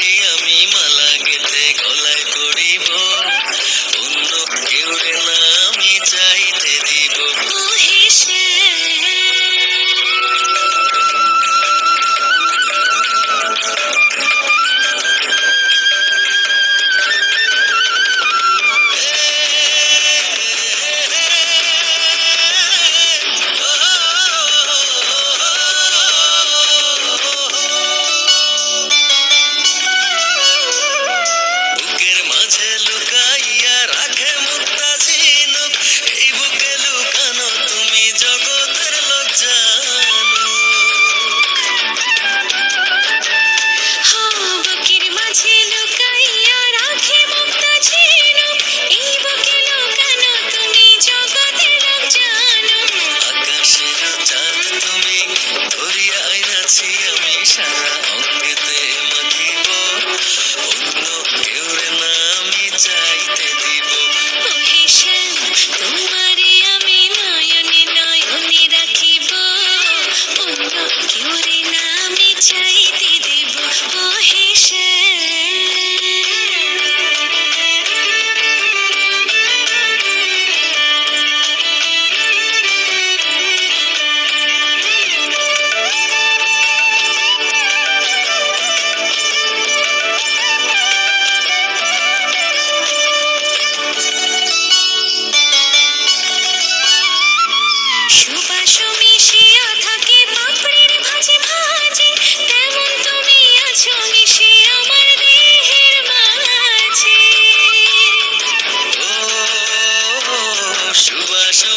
You. cheese.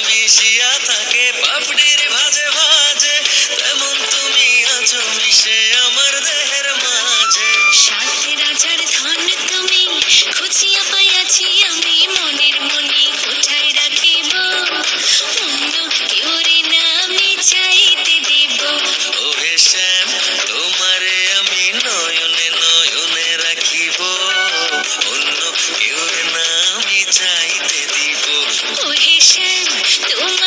মিশিয়া থাকে পাপড়ির ভাজে ভাজে তেমন তুমি আছো মিশে আমার দেহের মাঝে। সাথে রাজার ধন তুমি খুঁজিয়া পাইয়াছি আমি মনের মনি কোথায় রাখিব? অন্য কিওরে না আমি চাইতে দিব। ও শ্যাম তোমারে আমি নয়নে নয়নে রাখিব। অন্য কিওরে Still